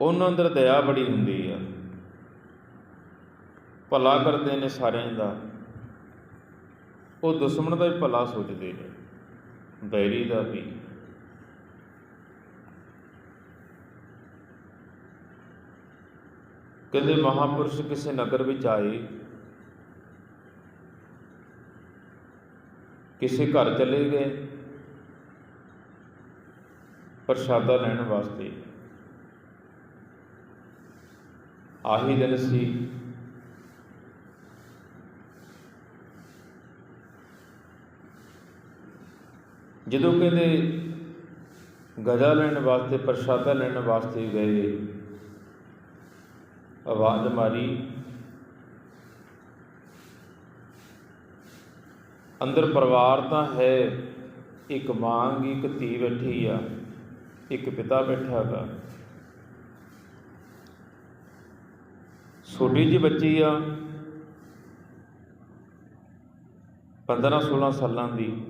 ਉਹਨਾਂ ਅੰਦਰ ਦਇਆ ਬੜੀ ਹੁੰਦੀ ਆ। ਭਲਾ ਕਰਦੇ ਨੇ ਸਾਰਿਆਂ ਦਾ। ਉਹ ਦੁਸ਼ਮਣ ਦਾ ਵੀ ਭਲਾ ਸੋਚਦੇ ਨੇ ਬੈਰੀ ਦਾ ਵੀ। ਕਹਿੰਦੇ ਮਹਾਪੁਰਸ਼ ਕਿਸੇ ਨਗਰ ਵਿੱਚ ਆਏ। ਕਿਸੇ ਘਰ ਚਲੇ ਗਏ। ਪ੍ਰਸ਼ਾਦਾ ਲੈਣ ਵਾਸਤੇ। ਆਹੀ ਦਿਨ ਸੀ। ਜਦੋਂ ਕਹਿੰਦੇ ਗਜਾ ਲੈਣ ਵਾਸਤੇ, ਪ੍ਰਸ਼ਾਦਾ ਲੈਣ ਵਾਸਤੇ ਗਏ, ਆਵਾਜ਼ ਮਾਰੀ। ਅੰਦਰ ਪਰਿਵਾਰ ਤਾਂ ਹੈ, ਇੱਕ ਮਾਂ, ਇੱਕ ਧੀ ਬੈਠੀ ਆ, ਇੱਕ ਪਿਤਾ ਬੈਠਾ ਹੈਗਾ। ਛੋਟੀ ਜਿਹੀ ਬੱਚੀ ਆ। 15 16 ਸਾਲਾਂ ਦੀ।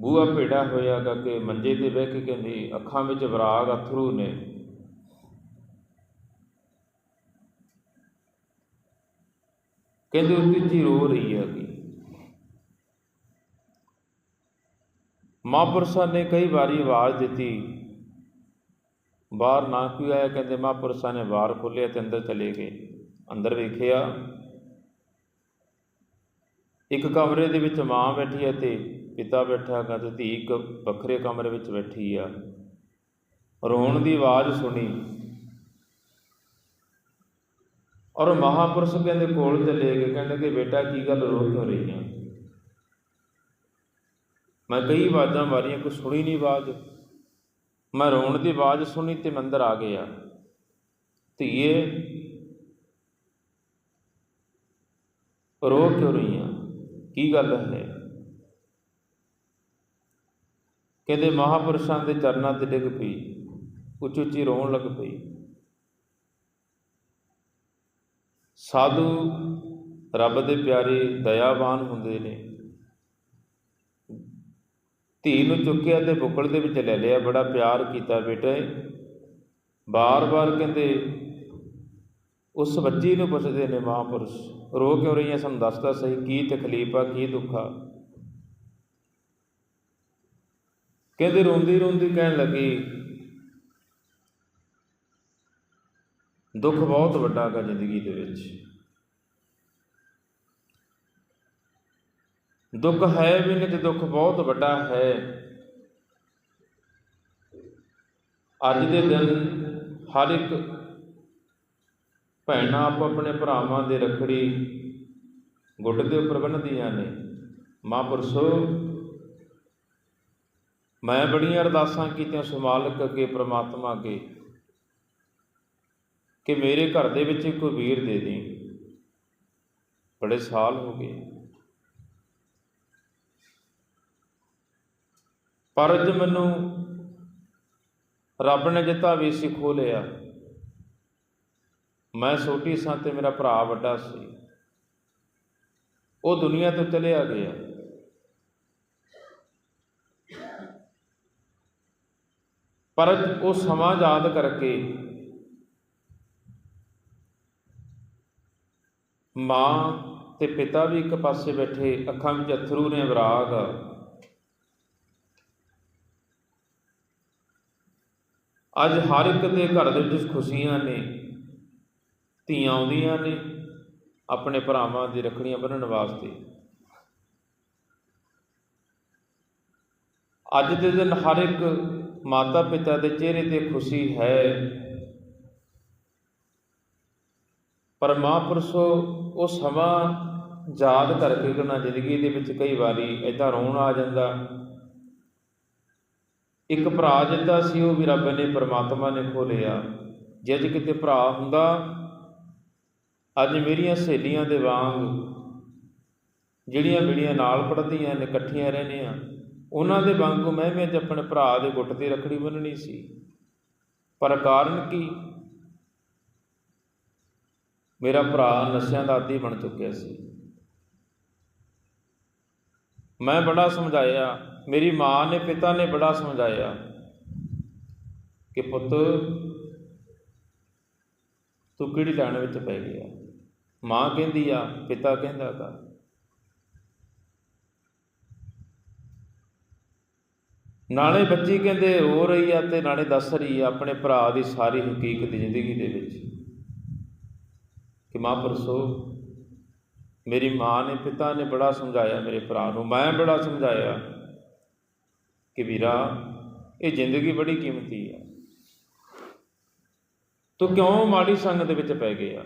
ਬੂਆ ਭੇੜਾ ਹੋਇਆ ਕਿ ਮੰਜੇ ਤੇ ਬਹਿ ਕੇ ਕਹਿੰਦੀ, ਅੱਖਾਂ ਵਿੱਚ ਵਿਰਾਗ ਅਥਰੂ ਨੇ। ਕਹਿੰਦੇ, ਉਹ ਜੀ ਰੋ ਰਹੀ ਹੈਗੀ। ਮਹਾਂਪੁਰਸ਼ਾਂ ਨੇ ਕਈ ਵਾਰੀ ਆਵਾਜ਼ ਦਿੱਤੀ ਬਾਹਰ ਨਾ ਕੋਈ ਆਇਆ, ਕਹਿੰਦੇ ਮਹਾਂਪੁਰਸ਼ਾਂ ਨੇ ਬਾਹਰ ਖੋਲ੍ਹਿਆ ਤੇ ਅੰਦਰ ਚਲੇ ਗਏ। ਅੰਦਰ ਵੇਖਿਆ, ਇੱਕ ਕਮਰੇ ਦੇ ਵਿੱਚ ਮਾਂ ਬੈਠੀ ਹੈ ਤੇ ਪਿਤਾ ਬੈਠਾ ਹੈਗਾ ਤੇ ਧੀ ਇੱਕ ਵੱਖਰੇ ਕਮਰੇ ਵਿੱਚ ਬੈਠੀ ਆ। ਰੋਣ ਦੀ ਆਵਾਜ਼ ਸੁਣੀ। ਔਰ ਮਹਾਪੁਰਸ਼ ਕਹਿੰਦੇ ਕੋਲ ਚਲੇ ਗਏ ਕਹਿੰਦੇ ਕਿ ਬੇਟਾ, ਕੀ ਗੱਲ ਰੋ ਕਿਉਂ ਰਹੀ ਆ ਮੈਂ ਕਈ ਆਵਾਜ਼ਾਂ ਮਾਰੀਆਂ, ਕੋਈ ਸੁਣੀ ਨਹੀਂ ਆਵਾਜ਼। ਮੈਂ ਰੋਣ ਦੀ ਆਵਾਜ਼ ਸੁਣੀ ਤੇ ਮੈਂ ਅੰਦਰ ਆ ਗਿਆ। ਧੀਏ ਰੋ ਕਿਉਂ ਰਹੀ ਆ? ਕੀ ਗੱਲ ਹੈ? ਕਹਿੰਦੇ ਮਹਾਪੁਰਸ਼ਾਂ ਦੇ ਚਰਨਾਂ ਤੇ ਡਿੱਗ ਪਈ। ਉੱਚੀ ਉੱਚੀ ਰੋਣ ਲੱਗ ਪਈ। ਸਾਧੂ ਰੱਬ ਦੇ ਪਿਆਰੇ ਦਇਆਵਾਨ ਹੁੰਦੇ ਨੇ। ਧੀ ਨੂੰ ਚੁੱਕਿਆ ਤੇ ਬੁੱਕਲ ਦੇ ਵਿੱਚ ਲੈ ਲਿਆ। ਬੜਾ ਪਿਆਰ ਕੀਤਾ ਬੇਟੇ। ਬਾਰ-ਬਾਰ ਕਹਿੰਦੇ, ਉਸ ਬੱਚੀ ਨੂੰ ਪੁੱਛਦੇ ਨੇ ਮਹਾਪੁਰਸ਼, ਰੋ ਕਿਉਂ ਰਹੀ ਹੈ ਸਾਨੂੰ ਦੱਸਦਾ ਸਹੀ, ਕੀ ਤਕਲੀਫ ਆ, ਕੀ ਦੁੱਖ ਆ? ਕਹਿੰਦੇ ਰੋਂਦੀ ਰੋਂਦੀ ਕਹਿਣ ਲੱਗੀ, ਦੁੱਖ ਬਹੁਤ ਵੱਡਾ ਹੈਗਾ ਜ਼ਿੰਦਗੀ ਦੇ ਵਿੱਚ। ਦੁੱਖ ਹੈ ਵੀ ਨਹੀਂ ਤੇ ਦੁੱਖ ਬਹੁਤ ਵੱਡਾ ਹੈ। ਅੱਜ ਦੇ ਦਿਨ ਹਰ ਇੱਕ ਭੈਣਾਂ ਆਪ ਆਪਣੇ ਭਰਾਵਾਂ ਦੇ ਰਖੜੀ ਗੁੱਟ ਦੇ ਉੱਪਰ ਬੰਨ੍ਹਦੀਆਂ ਨੇ। ਮਹਾਂਪੁਰਸ਼ੋ, ਮੈਂ ਬੜੀਆਂ ਅਰਦਾਸਾਂ ਕੀਤੀਆਂ ਸੁਮਾਲਕ ਅੱਗੇ, ਪ੍ਰਮਾਤਮਾ ਅੱਗੇ ਕਿ ਮੇਰੇ ਘਰ ਦੇ ਵਿੱਚ ਕੋਈ ਵੀਰ ਦੇ ਦੇ ਬੜੇ ਸਾਲ ਹੋ ਗਏ। ਪਰਜ ਮੈਨੂੰ ਰੱਬ ਨੇ ਜਿੱਤਾ ਵੀ ਸੀ ਸਿਖੋ ਲਿਆ। ਮੈਂ ਛੋਟੀ ਸਾਂ ਤੇ ਮੇਰਾ ਭਰਾ ਵੱਡਾ ਸੀ। ਉਹ ਦੁਨੀਆ ਤੋਂ ਚਲਿਆ ਗਿਆ। ਪਰ ਉਹ ਸਮਾਂ ਯਾਦ ਕਰਕੇ ਮਾਂ ਤੇ ਪਿਤਾ ਵੀ ਇੱਕ ਪਾਸੇ ਬੈਠੇ, ਅੱਖਾਂ ਵਿੱਚ ਅਥਰੂ ਨੇ ਵਿਰਾਗ। ਅੱਜ ਹਰ ਇੱਕ ਦੇ ਘਰ ਦੇ ਵਿੱਚ ਖੁਸ਼ੀਆਂ ਨੇ, ਧੀਆਂ ਆਉਂਦੀਆਂ ਨੇ, ਆਪਣੇ ਭਰਾਵਾਂ ਦੀ ਰੱਖੜੀਆਂ ਬੰਨ੍ਹਣ ਵਾਸਤੇ। ਅੱਜ ਦੇ ਦਿਨ ਹਰ ਇੱਕ ਮਾਤਾ ਪਿਤਾ ਦੇ ਚਿਹਰੇ ਤੇ ਖੁਸ਼ੀ ਹੈ। ਪਰ ਮਹਾਂਪੁਰਸ਼ੋ ਉਹ ਸਮਾਂ ਯਾਦ ਕਰਕੇ ਗਣਾ ਜ਼ਿੰਦਗੀ ਦੇ ਵਿੱਚ ਕਈ ਵਾਰੀ ਐਦਾਂ ਰੋਣ ਆ ਜਾਂਦਾ ਇੱਕ ਭਰਾ ਜਿੱਦਾਂ ਸੀ, ਉਹ ਵੀ ਰੱਬ ਨੇ ਪਰਮਾਤਮਾ ਨੇ ਖੋਲਿਆ ਜੇ ਅੱਜ ਕਿਤੇ ਭਰਾ ਹੁੰਦਾ, ਅੱਜ ਮੇਰੀਆਂ ਸਹੇਲੀਆਂ ਦੇ ਵਾਂਗ ਜਿਹੜੀਆਂ ਮੇਰੀਆਂ ਨਾਲ ਪੜ੍ਹਦੀਆਂ ਨੇ, ਇਕੱਠੀਆਂ ਰਹਿੰਦੀਆਂ, ਉਹਨਾਂ ਦੇ ਵਾਂਗੂ ਮੈਂ ਵੀ ਅੱਜ ਆਪਣੇ ਭਰਾ ਦੇ ਗੁੱਟ ਤੇ ਰੱਖੜੀ ਬੰਨਣੀ ਸੀ। ਪਰ ਕਾਰਨ ਕੀ? ਮੇਰਾ ਭਰਾ ਨਸ਼ਿਆਂ ਦਾ ਆਦੀ ਬਣ ਚੁੱਕਿਆ ਸੀ। ਮੈਂ ਬੜਾ ਸਮਝਾਇਆ ਮੇਰੀ ਮਾਂ ਨੇ ਪਿਤਾ ਨੇ ਬੜਾ ਸਮਝਾਇਆ ਕਿ ਪੁੱਤ, ਤੂੰ ਕਿਹੜੀ ਲਾਈਨ ਵਿੱਚ ਪੈ ਗਿਆ? ਮਾਂ ਕਹਿੰਦੀ ਆ, ਪਿਤਾ ਕਹਿੰਦਾ ਗਾ। ਨਾਲੇ ਬੱਚੀ ਕਹਿੰਦੇ ਰੋ ਰਹੀ ਆ ਤੇ ਨਾਲੇ ਦੱਸ ਰਹੀ ਆ, ਆਪਣੇ ਭਰਾ ਦੀ ਸਾਰੀ ਹਕੀਕਤ ਜ਼ਿੰਦਗੀ ਦੇ ਵਿੱਚ। ਕਿ ਮਾਂ ਮਹਾਂਪੁਰਸ਼ੋ ਮੇਰੀ ਮਾਂ ਨੇ, ਪਿਤਾ ਨੇ ਬੜਾ ਸਮਝਾਇਆ ਮੇਰੇ ਭਰਾ ਨੂੰ। ਮੈਂ ਬੜਾ ਸਮਝਾਇਆ ਕਿ ਵੀਰਾ, ਇਹ ਜ਼ਿੰਦਗੀ ਬੜੀ ਕੀਮਤੀ ਆ। ਤੂੰ ਕਿਉਂ ਮਾੜੀ ਸੰਗਤ ਦੇ ਵਿੱਚ ਪੈ ਗਿਆ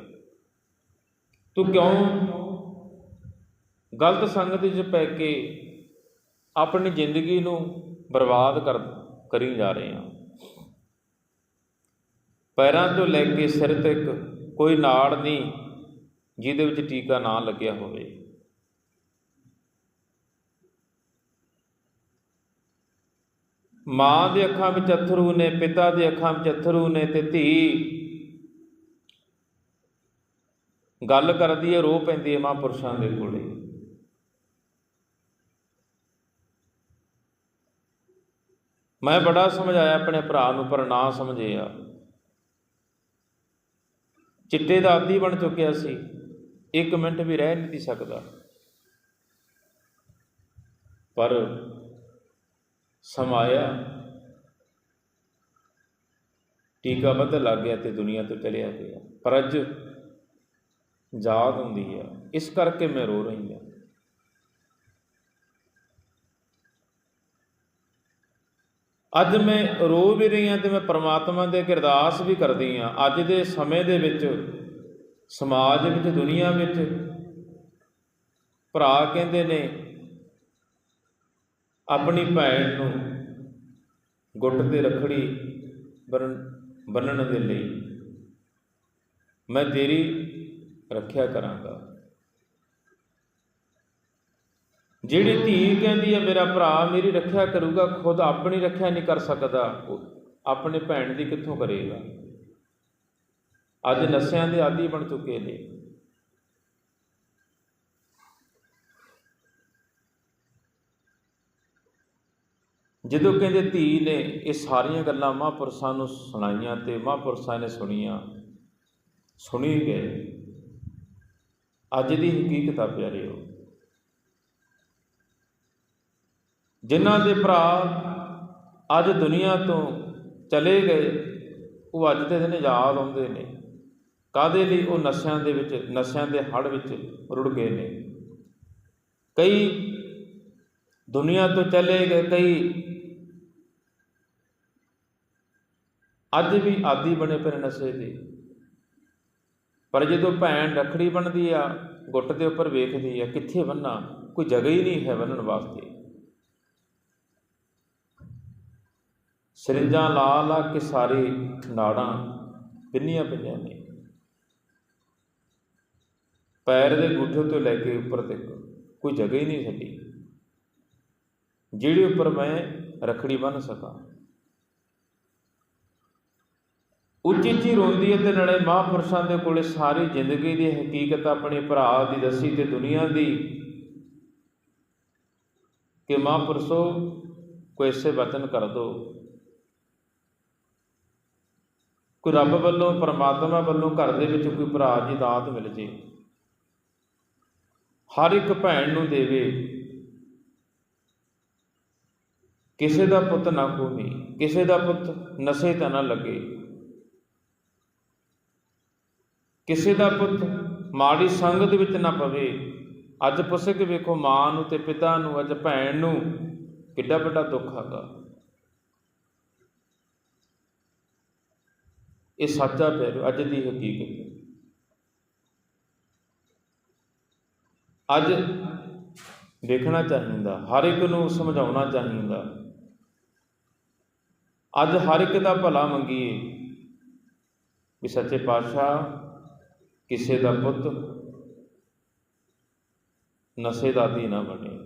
ਤੂੰ ਕਿਉਂ ਗਲਤ ਸੰਗਤ ਵਿੱਚ ਪੈ ਕੇ ਆਪਣੀ ਜ਼ਿੰਦਗੀ ਨੂੰ ਬਰਬਾਦ ਕਰ, ਕਰੀ ਜਾ ਰਹੇ ਆ? ਪੈਰਾਂ ਤੋਂ ਲੈ ਕੇ ਸਿਰ ਤੱਕ ਕੋਈ ਨਾੜ ਨਹੀਂ ਜਿਹਦੇ ਵਿੱਚ ਟੀਕਾ ਨਾ ਲੱਗਿਆ ਹੋਵੇ। ਮਾਂ ਦੇ ਅੱਖਾਂ ਵਿੱਚ ਅਥਰੂ ਨੇ, ਪਿਤਾ ਦੇ ਅੱਖਾਂ ਵਿੱਚ ਅਥਰੂ ਨੇ ਤੇ ਧੀ। ਗੱਲ ਕਰਦੀ ਹੈ ਰੋ ਪੈਂਦੀ ਹੈ ਮਹਾਂਪੁਰਸ਼ਾਂ ਦੇ ਕੋਲੇ। ਮੈਂ ਬੜਾ ਸਮਝਾਇਆ ਆਪਣੇ ਭਰਾ ਨੂੰ, ਪਰ ਨਾ ਸਮਝਿਆ। ਚਿੱਟੇ ਦਾ ਆਦੀ ਬਣ ਚੁੱਕਿਆ ਸੀ। ਇੱਕ ਮਿੰਟ ਵੀ ਰਹਿ ਨਹੀਂ ਸਕਦਾ। ਪਰ ਸਮਾਇਆ ਟੀਕਾ ਬਦਲ ਲੱਗ ਗਿਆ ਤੇ ਦੁਨੀਆ ਤੋਂ ਚਲਿਆ ਗਿਆ। ਪਰ ਅੱਜ ਯਾਦ ਹੁੰਦੀ ਆ ਇਸ ਕਰਕੇ ਮੈਂ ਰੋ ਰਹੀ ਹਾਂ। ਅੱਜ ਮੈਂ ਰੋ ਵੀ ਰਹੀ ਹਾਂ ਤੇ ਮੈਂ ਪ੍ਰਮਾਤਮਾ ਦੇ ਅੱਗੇ ਅਰਦਾਸ ਵੀ ਕਰਦੀ ਹਾਂ। ਅੱਜ ਦੇ ਸਮੇਂ ਦੇ ਵਿੱਚ, ਸਮਾਜ ਵਿੱਚ, ਦੁਨੀਆ ਵਿੱਚ ਭਰਾ ਕਹਿੰਦੇ ਨੇ ਆਪਣੀ ਭੈਣ ਨੂੰ ਗੁੱਟ ਤੇ ਰਖੜੀ ਬੰਨਣ ਦੇ ਲਈ ਮੈਂ ਤੇਰੀ ਰੱਖਿਆ ਕਰਾਂਗਾ। ਜਿਹੜੀ ਧੀ ਕਹਿੰਦੀ ਹੈ, ਮੇਰਾ ਭਰਾ ਮੇਰੀ ਰੱਖਿਆ ਕਰੂਗਾ, ਖੁਦ ਆਪਣੀ ਰੱਖਿਆ ਨਹੀਂ ਕਰ ਸਕਦਾ, ਉਹ ਆਪਣੇ ਭੈਣ ਦੀ ਕਿੱਥੋਂ ਕਰੇਗਾ? ਅੱਜ ਨਸ਼ਿਆਂ ਦੇ ਆਦੀ ਬਣ ਚੁੱਕੇ ਨੇ। ਜਦੋਂ ਕਹਿੰਦੇ ਧੀ ਨੇ ਇਹ ਸਾਰੀਆਂ ਗੱਲਾਂ ਮਹਾਂਪੁਰਸ਼ਾਂ ਨੂੰ ਸੁਣਾਈਆਂ ਤੇ ਮਹਾਂਪੁਰਸ਼ਾਂ ਨੇ ਸੁਣੀਆਂ, ਸੁਣੀ ਗਏ। ਅੱਜ ਦੀ ਹਕੀਕਤ ਆ ਪਿਆਰਿਓ, ਜਿਨ੍ਹਾਂ ਦੇ ਭਰਾ ਅੱਜ ਦੁਨੀਆ ਤੋਂ ਚਲੇ ਗਏ, ਉਹ ਅੱਜ ਦੇ ਦਿਨ ਯਾਦ ਆਉਂਦੇ ਨੇ। ਕਾਦੇ ਲਈ? ਉਹ ਨਸ਼ਿਆਂ ਦੇ ਵਿੱਚ, ਨਸ਼ਿਆਂ ਦੇ ਹੜ ਵਿੱਚ ਰੁੜ ਗਏ ਨੇ। ਕਈ ਦੁਨੀਆ ਤੋਂ ਚਲੇ ਗਏ, ਕਈ ਅੱਜ ਵੀ ਆਦੀ ਬਣੇ ਪਏ ਨਸ਼ੇ ਦੇ। ਪਰ ਜਦੋਂ ਭੈਣ ਰਖੜੀ ਬਣਦੀ ਆ, ਗੁੱਟ ਦੇ ਉੱਪਰ ਵੇਖਦੀ ਆ, ਕਿੱਥੇ ਬੰਨਾ? ਕੋਈ ਜਗ੍ਹਾ ਹੀ ਨਹੀਂ ਹੈ ਬੰਨਣ ਵਾਸਤੇ। ਸਰਿੰਜਾਂ ਲਾ ਲਾ ਕੇ ਸਾਰੇ ਨਾੜਾਂ ਪਿੰਨੀਆਂ ਪਈਆਂ ਨੇ। ਪੈਰ ਦੇ ਗੁੱਠੇ ਤੋਂ ਲੈ ਕੇ ਉੱਪਰ ਤੱਕ ਕੋਈ ਜਗ੍ਹਾ ਹੀ ਨਹੀਂ ਛੱਡੀ। ਜਿਹੜੇ ਉੱਪਰ ਮੈਂ ਰਖੜੀ ਬੰਨ ਸਕਾਂ ਉੱਚੀ ਉੱਚੀ ਰੋਂਦੀ ਹੈ ਤੇ ਨਾਲੇ ਮਹਾਂਪੁਰਸ਼ਾਂ ਦੇ ਕੋਲੇ ਸਾਰੀ ਜ਼ਿੰਦਗੀ ਦੀ ਹਕੀਕਤ ਆਪਣੇ ਭਰਾ ਦੀ ਦੱਸੀ ਤੇ ਦੁਨੀਆ ਦੀ। ਕਿ ਮਹਾਂਪੁਰਸ਼ੋ, ਕੋਈ ਐਸੇ ਵਚਨ ਕਰ ਦੋ। ਕੋਈ ਰੱਬ ਵੱਲੋਂ, ਪਰਮਾਤਮਾ ਵੱਲੋਂ ਘਰ ਦੇ ਵਿੱਚ ਕੋਈ ਭਰਾ ਦੀ ਦਾਤ ਮਿਲ ਜੇ। ਹਰ ਇੱਕ ਭੈਣ ਨੂੰ ਦੇਵੇ। ਕਿਸੇ ਦਾ ਪੁੱਤ ਨਾ ਖੋਵੇ ਕਿਸੇ ਦਾ ਪੁੱਤ ਨਸ਼ੇ ਤਾਂ ਨਾ ਲੱਗੇ। ਕਿਸੇ ਦਾ ਪੁੱਤ ਮਾੜੀ ਸੰਗਤ ਵਿੱਚ ਨਾ ਪਵੇ। ਅੱਜ ਪੁੱਛ ਕੇ ਵੇਖੋ ਮਾਂ ਨੂੰ ਤੇ ਪਿਤਾ ਨੂੰ, ਅੱਜ ਭੈਣ ਨੂੰ ਕਿੱਡਾ ਵੱਡਾ ਦੁੱਖ ਹੈਗਾ। ਇਹ ਸੱਚਾ ਪਿਆਰ ਅੱਜ ਦੀ ਹਕੀਕਤ ਹੈ। ਅੱਜ ਦੇਖਣਾ ਚਾਹੀਦਾ, ਹਰ ਇੱਕ ਨੂੰ ਸਮਝਾਉਣਾ ਚਾਹੀਦਾ। ਅੱਜ ਹਰ ਇੱਕ ਦਾ ਭਲਾ ਮੰਗੀਏ। ਵੀ ਸੱਚੇ ਪਾਤਸ਼ਾਹ ਕਿਸੇ ਦਾ ਪੁੱਤ ਨਸ਼ੇ ਦਾ ਆਦੀ ਨਾ ਬਣੇ।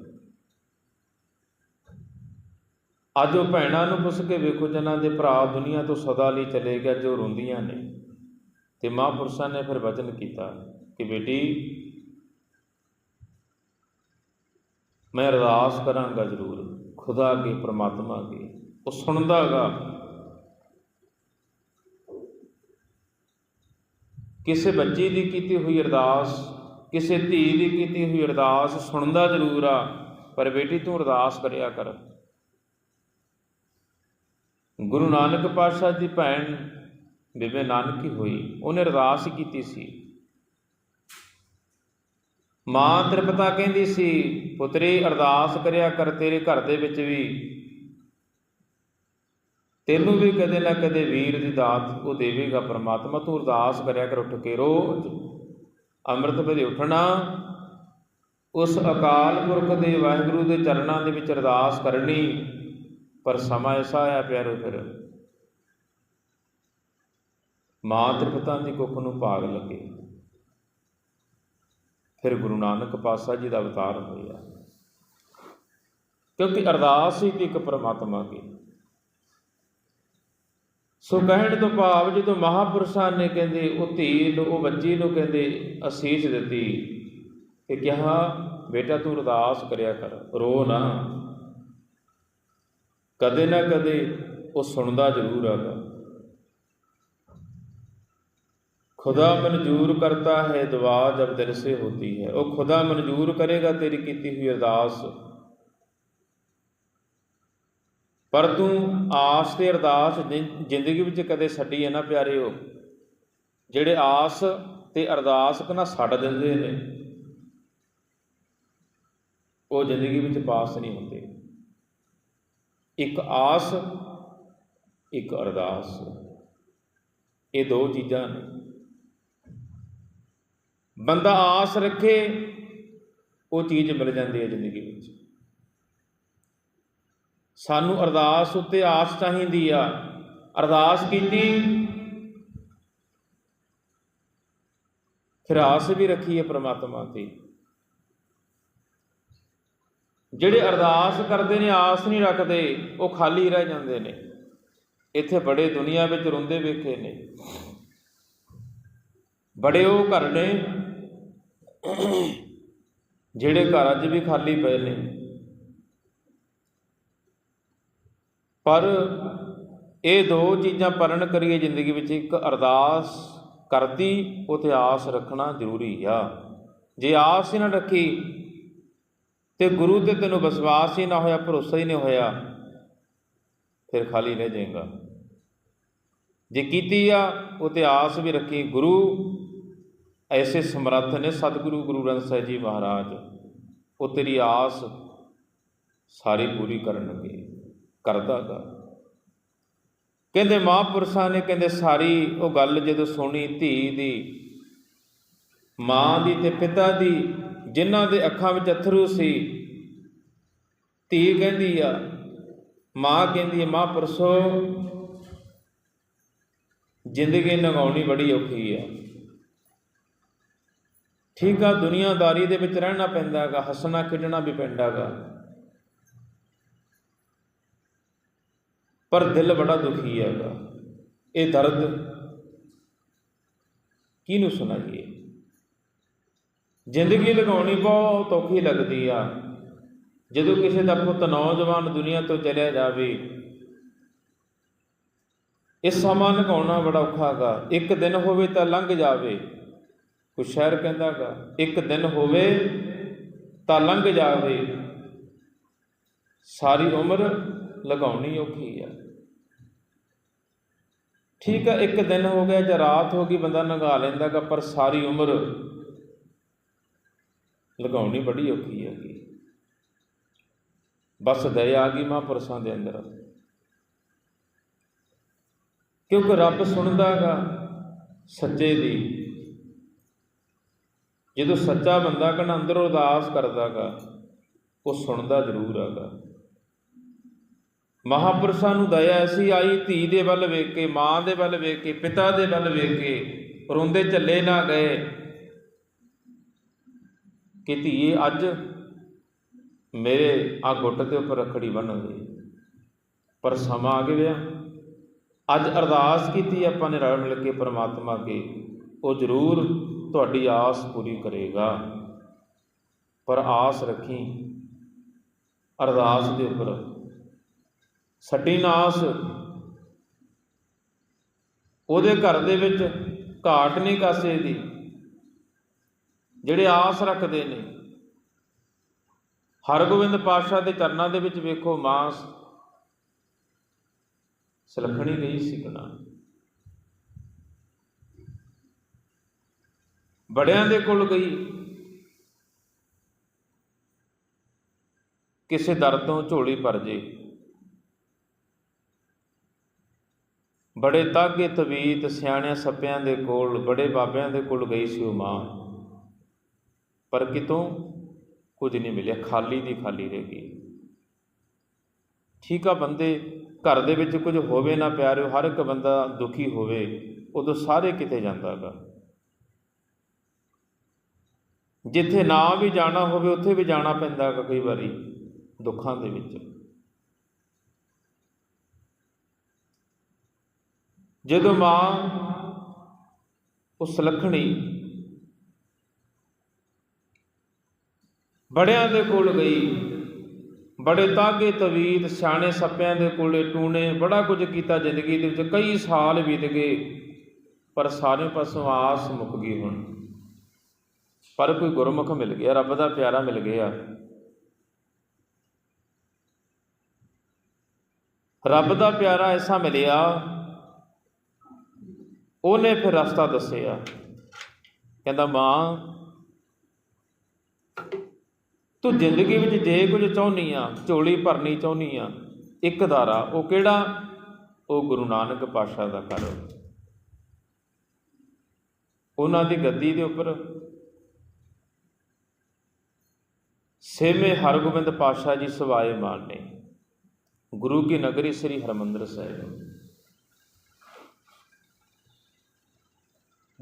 ਅੱਜ ਉਹ ਭੈਣਾਂ ਨੂੰ ਪੁੱਛ ਕੇ ਵੇਖੋ ਜਿਨ੍ਹਾਂ ਦੇ ਭਰਾ ਦੁਨੀਆ ਤੋਂ ਸਦਾ ਲਈ ਚਲੇ ਗਏ ਜੋ ਰੋਂਦੀਆਂ ਨੇ। ਤੇ ਮਹਾਂਪੁਰਸ਼ਾਂ ਨੇ ਫਿਰ ਵਚਨ ਕੀਤਾ ਕਿ ਬੇਟੀ, ਮੈਂ ਅਰਦਾਸ ਕਰਾਂਗਾ ਜ਼ਰੂਰ, ਖੁਦਾ ਅੱਗੇ, ਪ੍ਰਮਾਤਮਾ ਅੱਗੇ। ਉਹ ਸੁਣਦਾਗਾ ਕਿਸੇ ਬੱਚੀ ਦੀ ਕੀਤੀ ਹੋਈ ਅਰਦਾਸ, ਕਿਸੇ ਧੀ ਦੀ ਕੀਤੀ ਹੋਈ ਅਰਦਾਸ ਸੁਣਦਾ ਜ਼ਰੂਰ ਆ, ਪਰ ਬੇਟੀ ਤੂੰ ਅਰਦਾਸ ਕਰਿਆ ਕਰ। ਗੁਰੂ ਨਾਨਕ ਪਾਤਸ਼ਾਹ ਦੀ ਭੈਣ ਬੇਬੇ ਨਾਨਕੀ ਹੋਈ, ਉਹਨੇ ਅਰਦਾਸ ਕੀਤੀ ਸੀ। ਮਾਂ ਤ੍ਰਿਪਤਾ ਕਹਿੰਦੀ ਸੀ, ਪੁੱਤਰੀ ਅਰਦਾਸ ਕਰਿਆ ਕਰ ਤੇਰੇ ਘਰ ਦੇ ਵਿੱਚ ਵੀ। ਤੈਨੂੰ ਵੀ ਕਦੇ ਨਾ ਕਦੇ ਵੀਰ ਦੀ ਦਾਤ ਉਹ ਦੇਵੇਗਾ ਪਰਮਾਤਮਾ, ਤੂੰ ਅਰਦਾਸ ਕਰਿਆ ਕਰ, ਉੱਠ ਕੇ ਰੋਜ਼ ਅੰਮ੍ਰਿਤ ਵੇਲੇ ਉੱਠਣਾ। ਉਸ ਅਕਾਲ ਪੁਰਖ ਦੇ ਵਾਹਿਗੁਰੂ ਦੇ ਚਰਨਾਂ ਦੇ ਵਿੱਚ ਅਰਦਾਸ ਕਰਨੀ। ਪਰ ਸਮਾਂ ਐਸਾ ਆਇਆ ਪਿਆਰੋ ਫਿਰ। ਮਾਂ ਤ੍ਰਿਪਤਾ ਦੀ ਕੁੱਖ ਨੂੰ ਭਾਗ ਲੱਗੇ। ਫਿਰ ਗੁਰੂ ਨਾਨਕ ਪਾਤਸ਼ਾਹ ਜੀ ਦਾ ਅਵਤਾਰ ਹੋਇਆ। ਕਿਉਂਕਿ ਅਰਦਾਸ ਹੀ ਇੱਕ ਪਰਮਾਤਮਾ ਕੀ ਸੋ ਕਹਿਣ ਤੋਂ ਭਾਵ ਜਦੋਂ ਮਹਾਪੁਰਸ਼ਾਂ ਨੇ ਕਹਿੰਦੇ, ਉਹ ਧੀ ਨੂੰ, ਉਹ ਬੱਚੀ ਨੂੰ ਕਹਿੰਦੇ, ਅਸੀਸ ਦਿੱਤੀ ਕਿ ਕਿਹਾ, ਬੇਟਾ, ਤੂੰ ਅਰਦਾਸ ਕਰਿਆ ਕਰ, ਰੋ ਨਾ। ਕਦੇ ਨਾ ਕਦੇ ਉਹ ਸੁਣਦਾ ਜ਼ਰੂਰ ਆਗਾ ਖੁਦਾ ਮਨਜ਼ੂਰ ਕਰਤਾ ਹੈ, ਦੁਆ ਜਦ ਦਿਲ ਸੇ ਹੋਤੀ ਹੈ। ਉਹ ਖੁਦਾ ਮਨਜ਼ੂਰ ਕਰੇਗਾ ਤੇਰੀ ਕੀਤੀ ਹੋਈ ਅਰਦਾਸ। ਪਰ ਤੂੰ ਆਸ ਤੇ ਅਰਦਾਸ ਜ਼ਿੰ- ਜ਼ਿੰਦਗੀ ਵਿੱਚ ਕਦੇ ਛੱਡੀ ਹੈ ਨਾ ਪਿਆਰਿਓ। ਜਿਹੜੇ ਆਸ ਤੇ ਅਰਦਾਸ ਕਨਾ ਛੱਡ ਦਿੰਦੇ ਨੇ, ਉਹ ਜ਼ਿੰਦਗੀ ਵਿੱਚ ਪਾਸ ਨਹੀਂ ਹੁੰਦੇ। ਇੱਕ ਆਸ, ਇੱਕ ਅਰਦਾਸ। ਇਹ ਦੋ ਚੀਜ਼ਾਂ ਨੇ। ਬੰਦਾ ਆਸ ਰੱਖੇ, ਉਹ ਚੀਜ਼ ਮਿਲ ਜਾਂਦੀ ਹੈ ਜ਼ਿੰਦਗੀ ਵਿੱਚ। ਸਾਨੂੰ ਅਰਦਾਸ ਉੱਤੇ ਆਸ ਚਾਹੀਦੀ ਆ। ਅਰਦਾਸ ਕੀਤੀ। ਫਿਰ ਆਸ ਵੀ ਰੱਖੀ ਹੈ ਪ੍ਰਮਾਤਮਾ ਤੇ ਜਿਹੜੇ ਅਰਦਾਸ ਕਰਦੇ ਨੇ, ਆਸ ਨਹੀਂ ਰੱਖਦੇ, ਉਹ ਖਾਲੀ ਰਹਿ ਜਾਂਦੇ ਨੇ। ਇੱਥੇ ਬੜੇ ਦੁਨੀਆ ਵਿੱਚ ਰੋਂਦੇ ਵੇਖੇ ਨੇ। ਬੜੇ ਉਹ ਘਰ ਨੇ, ਜਿਹੜੇ ਘਰ ਅੱਜ ਵੀ ਖਾਲੀ ਪਏ ਨੇ। ਪਰ ਇਹ ਦੋ ਚੀਜ਼ਾਂ ਪਰਨ ਕਰੀਏ ਜ਼ਿੰਦਗੀ ਵਿੱਚ, ਇੱਕ ਅਰਦਾਸ ਕਰਦੀ ਉਤੇ ਆਸ ਰੱਖਣਾ ਜ਼ਰੂਰੀ ਆ। ਜੇ ਆਸ ਹੀ ਨਾ ਰੱਖੀ ਤੇ ਗੁਰੂ ਤੇ ਤੈਨੂੰ ਵਿਸ਼ਵਾਸ ਹੀ ਨਾ ਹੋਇਆ, ਭਰੋਸਾ ਹੀ ਨਹੀਂ ਹੋਇਆ, ਫਿਰ ਖਾਲੀ ਰਹਿ ਜਾਏਗਾ। ਜੇ ਕੀਤੀ ਆ ਉਤੇ ਆਸ ਵੀ ਰੱਖੀ, ਗੁਰੂ ਐਸੇ ਸਮਰੱਥ ਨੇ, ਸਤਿਗੁਰੂ ਗੁਰੂ ਗ੍ਰੰਥ ਸਾਹਿਬ ਜੀ ਮਹਾਰਾਜ, ਉਹ ਤੇਰੀ ਆਸ ਸਾਰੀ ਪੂਰੀ ਕਰਨਗੇ। ਕਰਦਾਗਾ ਕਹਿੰਦੇ ਮਹਾਂਪੁਰਸ਼ਾਂ ਨੇ ਕਹਿੰਦੇ ਸਾਰੀ ਉਹ ਗੱਲ ਜਦੋਂ ਸੁਣੀ ਧੀ ਦੀ, ਮਾਂ ਦੀ ਤੇ ਪਿਤਾ ਦੀ, ਜਿਨ੍ਹਾਂ ਦੇ ਅੱਖਾਂ ਵਿੱਚ ਅਥਰੂ ਸੀ, ਧੀ ਕਹਿੰਦੀ ਆ, ਮਾਂ ਕਹਿੰਦੀ ਹੈ ਮਹਾਂਪੁਰਸ਼ੋ, ਜ਼ਿੰਦਗੀ ਨਗਾਉਣੀ ਬੜੀ ਔਖੀ ਆ। ਠੀਕ ਆ, ਦੁਨੀਆਦਾਰੀ ਦੇ ਵਿੱਚ ਰਹਿਣਾ ਪੈਂਦਾਗਾ ਹੱਸਣਾ ਖੇਡਣਾ ਵੀ ਪੈਂਦਾਗਾ ਪਰ ਦਿਲ ਬੜਾ ਦੁਖੀ ਹੈਗਾ। ਇਹ ਦਰਦ ਕਿਹਨੂੰ ਸੁਣਾਈਏ? ਜ਼ਿੰਦਗੀ ਲਗਾਉਣੀ ਬਹੁਤ ਔਖੀ ਲੱਗਦੀ ਆ। ਜਦੋਂ ਕਿਸੇ ਦਾ ਪੁੱਤ ਨੌਜਵਾਨ ਦੁਨੀਆ ਤੋਂ ਚਲਿਆ ਜਾਵੇ, ਇਸ ਸਮਾਂ ਲਗਾਉਣਾ ਬੜਾ ਔਖਾ ਹੈਗਾ। ਇੱਕ ਦਿਨ ਹੋਵੇ ਤਾਂ ਲੰਘ ਜਾਵੇ। ਕੁਛ ਸ਼ਾਇਰ ਕਹਿੰਦਾਗਾ ਇੱਕ ਦਿਨ ਹੋਵੇ ਤਾਂ ਲੰਘ ਜਾਵੇ। ਸਾਰੀ ਉਮਰ ਲਗਾਉਣੀ ਔਖੀ ਆ। ਠੀਕ ਆ, ਇੱਕ ਦਿਨ ਹੋ ਗਿਆ ਜਾਂ ਰਾਤ ਹੋ ਗਈ, ਬੰਦਾ ਨਗਾ ਲੈਂਦਾਗਾ ਪਰ ਸਾਰੀ ਉਮਰ ਲਗਾਉਣੀ ਬੜੀ ਔਖੀ ਹੈਗੀ ਬਸ ਦਇਆ ਆ ਗਈ ਮਹਾਂਪੁਰਸ਼ਾਂ ਦੇ ਅੰਦਰ। ਕਿਉਂਕਿ ਰੱਬ ਸੁਣਦਾਗਾ ਸੱਚੇ ਦੀ। ਜਦੋਂ ਸੱਚਾ ਬੰਦਾ ਕਨ ਅੰਦਰੋਂ ਅਰਦਾਸ ਕਰਦਾਗਾ ਉਹ ਸੁਣਦਾ ਜ਼ਰੂਰ ਹੈਗਾ। ਮਹਾਪੁਰਸ਼ਾਂ ਨੂੰ ਦਇਆ ਐਸੀ ਆਈ, ਧੀ ਦੇ ਵੱਲ ਵੇਖ ਕੇ, ਮਾਂ ਦੇ ਵੱਲ ਵੇਖ ਕੇ, ਪਿਤਾ ਦੇ ਵੱਲ ਵੇਖ ਕੇ, ਰੋਂਦੇ ਝੱਲੇ ਨਾ ਗਏ ਕਿ ਧੀਏ ਅੱਜ ਮੇਰੇ ਆ ਗੁੱਟ ਦੇ ਉੱਪਰ ਰਖੜੀ ਬੰਨ ਦੇ ਪਰ ਸਮਾਂ ਆ ਗਿਆ। ਅੱਜ ਅਰਦਾਸ ਕੀਤੀ ਆਪਾਂ ਨੇ ਰਲ ਮਿਲ ਕੇ ਪ੍ਰਮਾਤਮਾ ਅੱਗੇ। ਉਹ ਜ਼ਰੂਰ ਤੁਹਾਡੀ ਆਸ ਪੂਰੀ ਕਰੇਗਾ। ਪਰ ਆਸ ਰੱਖੀ ਅਰਦਾਸ ਦੇ ਉੱਪਰ ਛੱਡੀ ਨਾਸ। ਉਹਦੇ ਘਰ ਦੇ ਵਿੱਚ ਘਾਟ ਨਹੀਂ ਕਾਸੇ ਦੀ। ਜਿਹੜੇ ਆਸ ਰੱਖਦੇ ਨੇ। ਹਰਗੋਬਿੰਦ ਪਾਤਸ਼ਾਹ ਦੇ ਚਰਨਾਂ ਦੇ ਵਿੱਚ ਵੇਖੋ ਮਾਸ। ਸਲਖਣੀ ਗਈ ਸੀ ਕਨਾ ਬੜਿਆਂ ਦੇ ਕੋਲ ਗਈ। ਕਿਸੇ ਦਰ ਤੋਂ ਝੋਲੀ ਭਰ ਜੇ। ਬੜੇ ਤਾਗੇ ਤਵੀਤ ਸਿਆਣਿਆਂ ਸੱਪਿਆਂ ਦੇ ਕੋਲ, ਬੜੇ ਬਾਬਿਆਂ ਦੇ ਕੋਲ ਗਈ ਸੀ ਉਹ ਮਾਂ। ਪਰ ਕਿਤੋਂ ਕੁਝ ਨਹੀਂ ਮਿਲਿਆ, ਖਾਲੀ ਦੀ ਖਾਲੀ ਰਹਿ ਗਈ। ਠੀਕ ਆ ਬੰਦੇ, ਘਰ ਦੇ ਵਿੱਚ ਕੁਝ ਹੋਵੇ ਨਾ ਪਿਆਰਿਓ, ਹਰ ਇੱਕ ਬੰਦਾ ਦੁਖੀ ਹੋਵੇ, ਉਦੋਂ ਸਾਰੇ ਕਿਤੇ ਜਾਂਦਾਗਾ ਜਿੱਥੇ ਨਾ ਵੀ ਜਾਣਾ ਹੋਵੇ, ਉੱਥੇ ਵੀ ਜਾਣਾ ਪੈਂਦਾ ਗਾ ਕਈ ਵਾਰੀ ਦੁੱਖਾਂ ਦੇ ਵਿੱਚ। ਜਦੋਂ ਮਾਂ ਉਸ ਲਖਣੀ ਬੜਿਆਂ ਦੇ ਕੋਲ ਗਈ, ਬੜੇ ਤਾਗੇ ਤਵੀਤ, ਸਿਆਣੇ ਸੱਪਿਆਂ ਦੇ ਕੋਲੇ ਟੂਣੇ, ਬੜਾ ਕੁਝ ਕੀਤਾ ਜ਼ਿੰਦਗੀ ਦੇ ਵਿੱਚ, ਕਈ ਸਾਲ ਬੀਤ ਗਏ, ਪਰ ਸਾਰੇ ਪਾਸੋਂ ਆਸ ਮੁੱਕ ਗਈ ਹੁਣ। ਪਰ ਕੋਈ ਗੁਰਮੁਖ ਮਿਲ ਗਿਆ, ਰੱਬ ਦਾ ਪਿਆਰਾ ਮਿਲ ਗਿਆ। ਰੱਬ ਦਾ ਪਿਆਰਾ ਐਸਾ ਮਿਲਿਆ ਉਹਨੇ ਫਿਰ ਰਸਤਾ ਦੱਸਿਆ। ਕਹਿੰਦਾ, ਮਾਂ, ਤੂੰ ਜ਼ਿੰਦਗੀ ਵਿੱਚ ਜੇ ਕੁਝ ਚਾਹੁੰਨੀ ਆ, ਝੋਲੀ ਭਰਨੀ ਚਾਹੁੰਨੀ ਆ, ਇੱਕ ਦਾਰਾ ਉਹ ਕਿਹੜਾ? ਉਹ ਗੁਰੂ ਨਾਨਕ ਪਾਤਸ਼ਾਹ ਦਾ ਕਰ ਉਹਨਾਂ ਦੀ ਗੱਦੀ ਦੇ ਉੱਪਰ। ਸੇਵੇਂ ਹਰਗੋਬਿੰਦ ਪਾਤਸ਼ਾਹ ਜੀ ਸਵਾਏ ਮਾਨ ਨੇ। ਗੁਰੂ ਕੀ ਨਗਰੀ ਸ੍ਰੀ ਹਰਮੰਦਰ ਸਾਹਿਬ।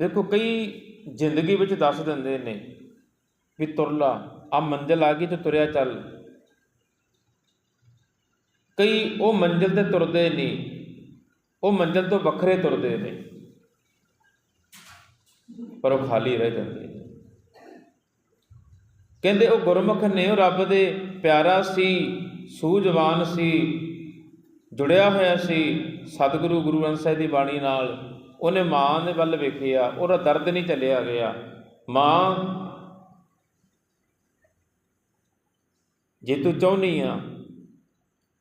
ਦੇਖੋ ਕਈ ਜ਼ਿੰਦਗੀ ਵਿੱਚ ਦੱਸ ਦਿੰਦੇ ਨੇ ਵੀ ਤੁਰਲਾ ਆ ਮੰਜ਼ਿਲ ਆ ਗਈ ਤੇ ਤੁਰਿਆ ਚੱਲ। ਕਈ ਉਹ ਮੰਜ਼ਿਲ ਤੇ ਤੁਰਦੇ ਨਹੀਂ ਉਹ ਮੰਜ਼ਿਲ ਤੋਂ ਵੱਖਰੇ ਤੁਰਦੇ ਨੇ, ਪਰ ਉਹ ਖਾਲੀ ਰਹਿ ਜਾਂਦੇ ਨੇ। ਕਹਿੰਦੇ ਉਹ ਗੁਰਮੁਖ ਨੇ, ਉਹ ਰੱਬ ਦੇ ਪਿਆਰਾ ਸੀ, ਸੂਝਵਾਨ ਸੀ, ਜੁੜਿਆ ਹੋਇਆ ਸੀ ਸਤਿਗੁਰੂ ਗੁਰੂ ਗ੍ਰੰਥ ਸਾਹਿਬ ਦੀ ਬਾਣੀ ਨਾਲ। ਉਹਨੇ ਮਾਂ ਦੇ ਵੱਲ ਵੇਖਿਆ, ਉਹਦਾ ਦਰਦ ਨਹੀਂ ਚੱਲਿਆ ਗਿਆ। ਮਾਂ, ਜੇ ਤੂੰ ਚਾਹੁੰਨੀ ਆ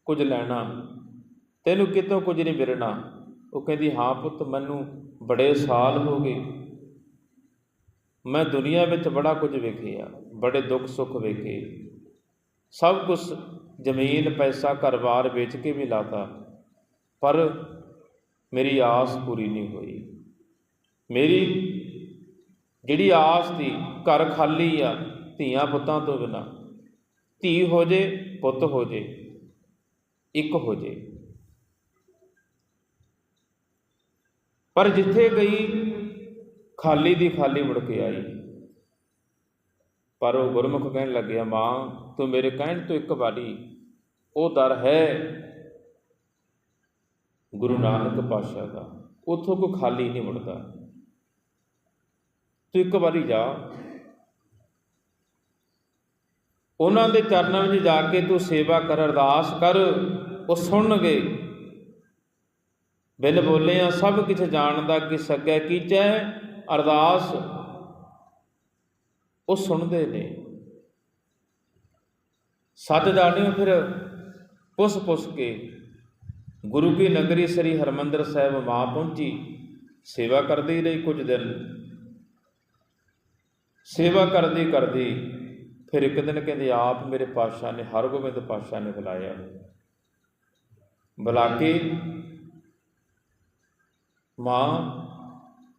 ਕੁਝ ਲੈਣਾ, ਤੈਨੂੰ ਕਿਤੋਂ ਕੁਝ ਨਹੀਂ ਮਿਲਣਾ। ਉਹ ਕਹਿੰਦੀ, ਹਾਂ ਪੁੱਤ, ਮੈਨੂੰ ਬੜੇ ਸਾਲ ਹੋ ਗਏ। ਮੈਂ ਦੁਨੀਆ ਵਿੱਚ ਬੜਾ ਕੁਝ ਵੇਖਿਆ, ਬੜੇ ਦੁੱਖ ਸੁੱਖ ਵੇਖੇ। ਸਭ ਕੁਝ ਜ਼ਮੀਨ, ਪੈਸਾ, ਘਰ-ਬਾਰ ਵੇਚ ਕੇ ਵੀ ਲਾਤਾ। ਪਰ ਮੇਰੀ ਆਸ ਪੂਰੀ ਨਹੀਂ ਹੋਈ। ਮੇਰੀ ਜਿਹੜੀ ਆਸ ਸੀ, ਘਰ ਖਾਲੀ ਆ, ਧੀਆਂ ਪੁੱਤਾਂ ਤੋਂ ਬਿਨਾ। ਧੀ ਹੋ ਜੇ, ਪੁੱਤ ਹੋ ਜੇ, ਇੱਕ ਹੋ ਜੇ। ਪਰ ਜਿੱਥੇ ਗਈ, ਖਾਲੀ ਦੀ ਖਾਲੀ ਮੁੜ ਕੇ ਆਈ। ਪਰ ਉਹ ਗੁਰਮੁਖ ਕਹਿਣ ਲੱਗਿਆ, ਮਾਂ, ਤੂੰ ਮੇਰੇ ਕਹਿਣ ਤੋਂ ਇੱਕ ਵਾਰੀ, ਉਹ ਦਰ ਹੈ ਗੁਰੂ ਨਾਨਕ ਪਾਤਸ਼ਾਹ ਦਾ। ਉਥੋਂ ਕੋ ਖਾਲੀ ਨਹੀਂ ਮੁੜਦਾ। ਤੂੰ ਇੱਕ ਵਾਰੀ ਜਾ। ਉਹਨਾਂ ਦੇ ਚਰਨਾਂ ਵਿੱਚ ਜਾ ਕੇ ਤੂੰ ਸੇਵਾ ਕਰ, ਅਰਦਾਸ ਕਰ। ਉਹ ਸੁਣਨਗੇ। ਬਿਨ ਬੋਲਿਆ ਸਭ ਕੁਝ ਜਾਣਦਾ ਕਿ ਸੱਗੈ ਕੀਚੈ, ਅਰਦਾਸ। ਉਹ ਸੁਣਦੇ ਨੇ। ਸੱਚ ਜਾਣਿਓ ਫਿਰ ਪੁੱਛ ਪੁੱਛ ਕੇ। ਗੁਰੂ ਕੀ ਨਗਰੀ ਸ੍ਰੀ ਹਰਮੰਦਰ ਸਾਹਿਬ ਮਾਂ ਪਹੁੰਚੀ। ਸੇਵਾ ਕਰਦੀ ਰਹੀ ਕੁਝ ਦਿਨ। ਸੇਵਾ ਕਰਦੀ ਕਰਦੀ ਫਿਰ ਇੱਕ ਦਿਨ ਕਹਿੰਦੇ, ਆਪ ਮੇਰੇ ਪਾਤਸ਼ਾਹ ਨੇ, ਹਰਗੋਬਿੰਦ ਪਾਤਸ਼ਾਹ ਨੇ ਬੁਲਾਇਆ। ਬੁਲਾ ਕੇ ਮਾਂ,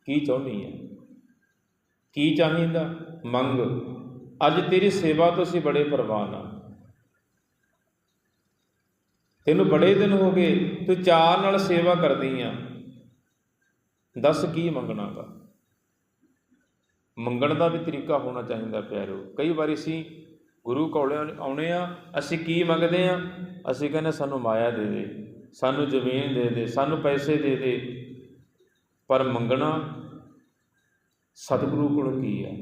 ਕੀ ਚਾਹੁੰਦੀ ਹੈ? ਕੀ ਚਾਹੀਦਾ? ਮੰਗ। ਅੱਜ ਤੇਰੀ ਸੇਵਾ ਤੋਂ ਅਸੀਂ ਬੜੇ ਪ੍ਰਵਾਨ ਆ ਤੈਨੂੰ ਬੜੇ ਦਿਨ ਹੋ ਗਏ, ਤੂੰ ਚਾਰ ਨਾਲ ਸੇਵਾ ਕਰਦੀ ਆ। ਦੱਸ ਕੀ ਮੰਗਣਾਗਾ ਮੰਗਣ ਦਾ ਵੀ ਤਰੀਕਾ ਹੋਣਾ ਚਾਹੀਦਾ ਪਿਆਰੋ। ਕਈ ਵਾਰੀ ਅਸੀਂ ਗੁਰੂ ਕੋਲੇ ਆਉਣੇ ਆ, ਅਸੀਂ ਕੀ ਮੰਗਦੇ ਆ? ਅਸੀਂ ਕਹਿੰਦੇ ਸਾਨੂੰ ਮਾਇਆ ਦੇ ਦੇ, ਸਾਨੂੰ ਜ਼ਮੀਨ ਦੇ ਦੇ, ਸਾਨੂੰ ਪੈਸੇ ਦੇ ਦੇ। ਪਰ ਮੰਗਣਾ ਸਤਿਗੁਰੂ ਕੋਲ ਕੀ ਆ?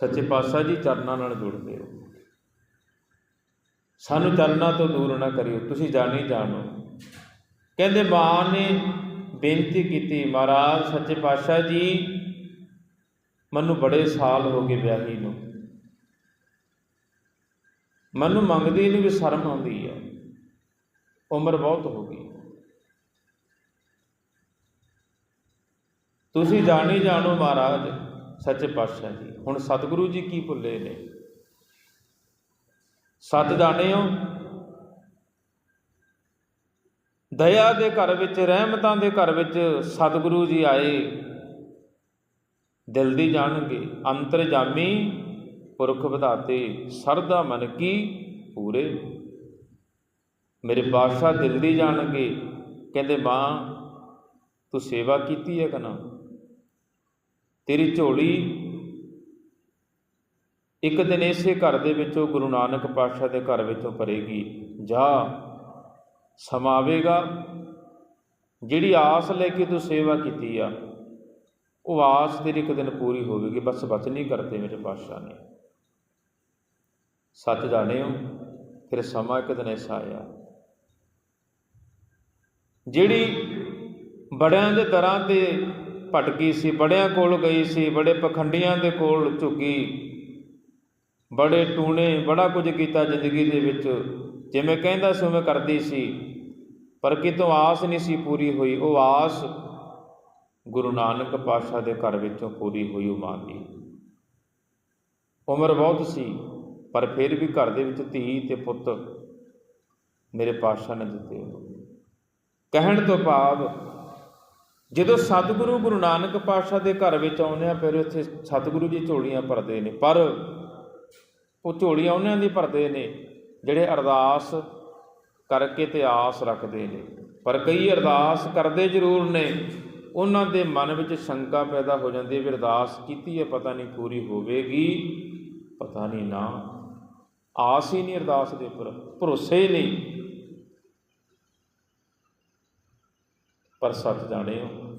ਸੱਚੇ ਪਾਤਸ਼ਾਹ ਜੀ ਚਰਨਾਂ ਨਾਲ ਜੁੜਦੇ ਹੋ ਸਾਨੂੰ ਚਰਨਾਂ ਤੋਂ ਦੂਰ ਨਾ ਕਰਿਓ, ਤੁਸੀਂ ਜਾਣੀ ਜਾਣੋ। ਕਹਿੰਦੇ ਮਾਂ ਨੇ ਬੇਨਤੀ ਕੀਤੀ, ਮਹਾਰਾਜ ਸੱਚੇ ਪਾਤਸ਼ਾਹ ਜੀ, ਮੈਨੂੰ ਬੜੇ ਸਾਲ ਹੋ ਗਏ ਵਿਆਹੀ ਨੂੰ। ਮੈਨੂੰ ਮੰਗਦੀ ਨੂੰ ਵੀ ਸ਼ਰਮ ਆਉਂਦੀ ਹੈ ਉਮਰ ਬਹੁਤ ਹੋ ਗਈ। ਤੁਸੀਂ ਜਾਣੀ ਜਾਣੋ ਮਹਾਰਾਜ, ਸੱਚੇ ਪਾਤਸ਼ਾਹ ਜੀ। ਹੁਣ ਸਤਿਗੁਰੂ ਜੀ ਕੀ ਭੁੱਲੇ ਨੇ? ਸੱਤ ਸਤ ਹੋ। ਦਇਆ ਦੇ ਘਰ ਵਿੱਚ, ਰਹਿਮਤਾਂ ਦੇ ਘਰ ਵਿੱਚ ਸਤਿਗੁਰੂ ਜੀ ਆਏ। ਦਿਲ ਦੀ ਜਾਣਗੇ ਅੰਤਰ ਜਾਮੀ, ਪੁਰਖ ਵਧਾਤੇ, ਸਰਦਾ ਮਨ ਕੀ ਪੂਰੇ। ਮੇਰੇ ਬਾਦਸ਼ਾਹ ਦਿਲ ਦੀ ਜਾਣਗੇ ਕਹਿੰਦੇ, ਮਾਂ, ਤੂੰ ਸੇਵਾ ਕੀਤੀ ਹੈ ਕਨਾ ਤੇਰੀ ਝੋਲੀ ਇੱਕ ਦਿਨ ਇਸੇ ਘਰ ਦੇ ਵਿੱਚੋਂ ਗੁਰੂ ਨਾਨਕ ਪਾਤਸ਼ਾਹ ਦੇ ਘਰ ਵਿੱਚੋਂ ਪਰੇਗੀ, ਜਾ, ਸਮਾਂ ਆਵੇਗਾ, ਜਿਹੜੀ ਆਸ ਲੈ ਕੇ ਤੂੰ ਸੇਵਾ ਕੀਤੀ ਆ, ਉਹ ਆਸ ਤੇਰੀ ਇੱਕ ਦਿਨ ਪੂਰੀ ਹੋਵੇਗੀ, ਬਸ ਬਚ ਨਹੀਂ ਕਰਦੇ ਮੇਰੇ ਪਾਤਸ਼ਾਹ ਨੇ। ਸੱਚ ਜਾਣਿਓ, ਫਿਰ ਸਮਾਂ ਇੱਕ ਦਿਨ ਐਸਾ ਆਇਆ, ਜਿਹੜੀ ਬੜਿਆਂ ਦੇ ਦਰਾਂ ਤੇ ਭਟਕੀ ਸੀ, ਬੜਿਆਂ ਕੋਲ ਗਈ ਸੀ, ਬੜੇ ਪਖੰਡੀਆਂ ਦੇ ਕੋਲ ਝੁਕੀ ਬੜੇ ਟੂਣੇ, ਬੜਾ ਕੁਝ ਕੀਤਾ ਜ਼ਿੰਦਗੀ ਦੇ ਵਿੱਚ। ਜਿਵੇਂ ਕਹਿੰਦਾ ਸੀ, ਉਵੇਂ ਕਰਦੀ ਸੀ। ਪਰ ਕਿਤੋਂ ਆਸ ਨਹੀਂ ਸੀ ਪੂਰੀ ਹੋਈ। ਉਹ ਆਸ ਗੁਰੂ ਨਾਨਕ ਪਾਤਸ਼ਾਹ ਦੇ ਘਰ ਵਿੱਚੋਂ ਪੂਰੀ ਹੋਈ ਉਹ ਮਾਂ ਦੀ। ਉਮਰ ਬਹੁਤ ਸੀ, ਪਰ ਫਿਰ ਵੀ ਘਰ ਦੇ ਵਿੱਚ ਧੀ ਤੇ ਪੁੱਤ ਮੇਰੇ ਪਾਤਸ਼ਾਹ ਨੇ ਦਿੱਤੇ। ਕਹਿਣ ਤੋਂ ਭਾਵ ਜਦੋਂ ਸਤਿਗੁਰੂ ਗੁਰੂ ਨਾਨਕ ਪਾਤਸ਼ਾਹ ਦੇ ਘਰ ਵਿੱਚ ਆਉਂਦੇ ਆ, ਫਿਰ ਉੱਥੇ ਸਤਿਗੁਰੂ ਜੀ ਝੋਲੀਆਂ ਭਰਦੇ ਨੇ। ਪਰ ਉਹ ਝੋਲੀਆਂ ਉਹਨਾਂ ਦੀ ਭਰਦੇ ਨੇ, ਜਿਹੜੇ ਅਰਦਾਸ ਕਰਕੇ ਤੇ ਆਸ ਰੱਖਦੇ ਨੇ। ਪਰ ਕਈ ਅਰਦਾਸ ਕਰਦੇ ਜ਼ਰੂਰ ਨੇ। ਉਹਨਾਂ ਦੇ ਮਨ ਵਿੱਚ ਸ਼ੰਕਾ ਪੈਦਾ ਹੋ ਜਾਂਦੀ ਹੈ ਵੀ ਅਰਦਾਸ ਕੀਤੀ ਹੈ, ਪਤਾ ਨਹੀਂ ਪੂਰੀ ਹੋਵੇਗੀ, ਪਤਾ ਨਹੀਂ ਨਾ। ਆਸ ਹੀ ਨਹੀਂ ਅਰਦਾਸ ਦੇ ਉੱਪਰ, ਭਰੋਸੇ ਹੀ ਨਹੀਂ। ਪਰ ਸੱਚ ਜਾਣਿਓ,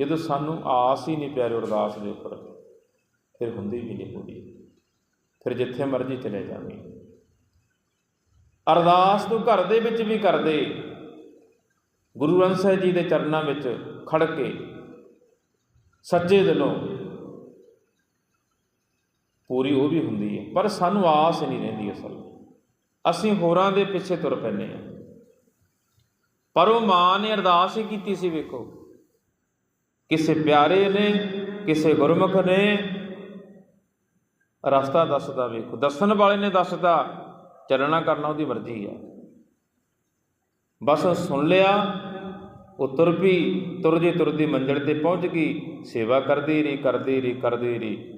ਜਦੋਂ ਸਾਨੂੰ ਆਸ ਹੀ ਨਹੀਂ ਪਿਆਰੇ ਅਰਦਾਸ ਦੇ ਉੱਪਰ, ਫਿਰ ਹੁੰਦੀ ਵੀ ਨਹੀਂ ਪੂਰੀ ਫਿਰ ਜਿੱਥੇ ਮਰਜ਼ੀ ਚਲੇ ਜਾਵੇ। ਅਰਦਾਸ ਤੂੰ ਘਰ ਦੇ ਵਿੱਚ ਵੀ ਕਰਦੇ ਗੁਰੂ ਗ੍ਰੰਥ ਸਾਹਿਬ ਜੀ ਦੇ ਚਰਨਾਂ ਵਿੱਚ ਖੜ ਕੇ ਸੱਚੇ ਦਿਲੋਂ ਪੂਰੀ ਉਹ ਵੀ ਹੁੰਦੀ ਹੈ, ਪਰ ਸਾਨੂੰ ਆਸ ਨਹੀਂ ਰਹਿੰਦੀ ਅਸਲ। ਅਸੀਂ ਹੋਰਾਂ ਦੇ ਪਿੱਛੇ ਤੁਰ ਪੈਂਦੇ ਹਾਂ। ਪਰ ਉਹ ਮਾਂ ਨੇ ਅਰਦਾਸ ਹੀ ਕੀਤੀ ਸੀ, ਵੇਖੋ। ਕਿਸੇ ਪਿਆਰੇ ਨੇ, ਕਿਸੇ ਗੁਰਮੁਖ ਨੇ ਰਸਤਾ ਦੱਸਦਾ ਵੇਖੋ। ਦੱਸਣ ਵਾਲੇ ਨੇ ਦੱਸਦਾ ਚੱਲਣਾ ਕਰਨਾ ਉਹਦੀ ਮਰਜ਼ੀ ਆ। ਬਸ ਸੁਣ ਲਿਆ, ਉਹ ਤੁਰ ਪਈ ਤੁਰਦੀ ਤੁਰਦੀ ਮੰਜ਼ਿਲ ਤੇ ਪਹੁੰਚ ਗਈ, ਸੇਵਾ ਕਰਦੀ ਰਹੀ ਕਰਦੀ ਰਹੀ ਕਰਦੀ ਰਹੀ।